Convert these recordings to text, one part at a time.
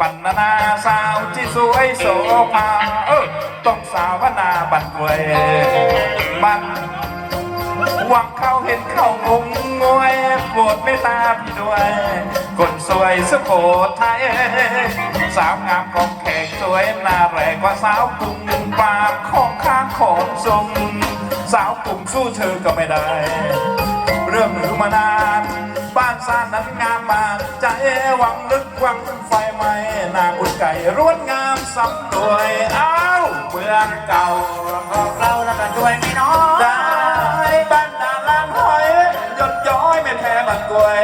ปันนานาสาวที่สวยโสภาเออต้องสาวนาบันเวยบันหวังเข้าเห็นเข้างงงวยโปรดเมตตาพี่ด้วยคนสวยสุโขทัยสาวงามของแขกสวยน่าแรงกว่าสาวกรุงปากของข้างของทรงสาวกรุงสู้เธอก็ไม่ได้ เรื่องหรือมานา บ้านซ่านนั้นงามมากใจหวังลึกหวังไฟไหมนาคุณไก่ร้วนงามสำรวยเอ้าเมืองเก่าของเราแล้วก็ด้วยไม่น้อยได้บ้านดาลานหอยหยดย้อยไม่แพ้บันกวย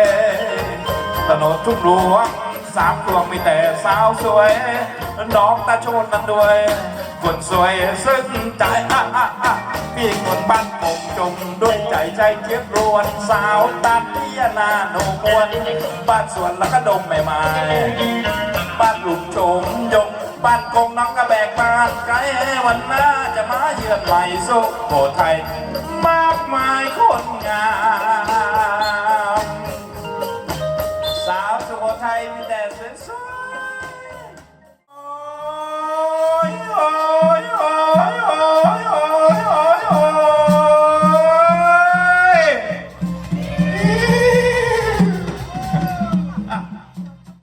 ถนนทุกหลวง สามพวงมีแต่สาวสวย น้องตาโชนนั้นด้วย คนสวยซึ้งใจอะอะอะพี่คนบ้านผมจงด้วยใจใจเทียบรวนสาวตัดเตี้ยนาโนมวนบ้านสวนแล้วก็ดมใหม่ๆบ้านหลุมโฉมยงบ้านคงน้องกระแบกบ้านไกลวันหน้าจะมาเยือนไหลสุโขทัยมากมายคนงาม time dances.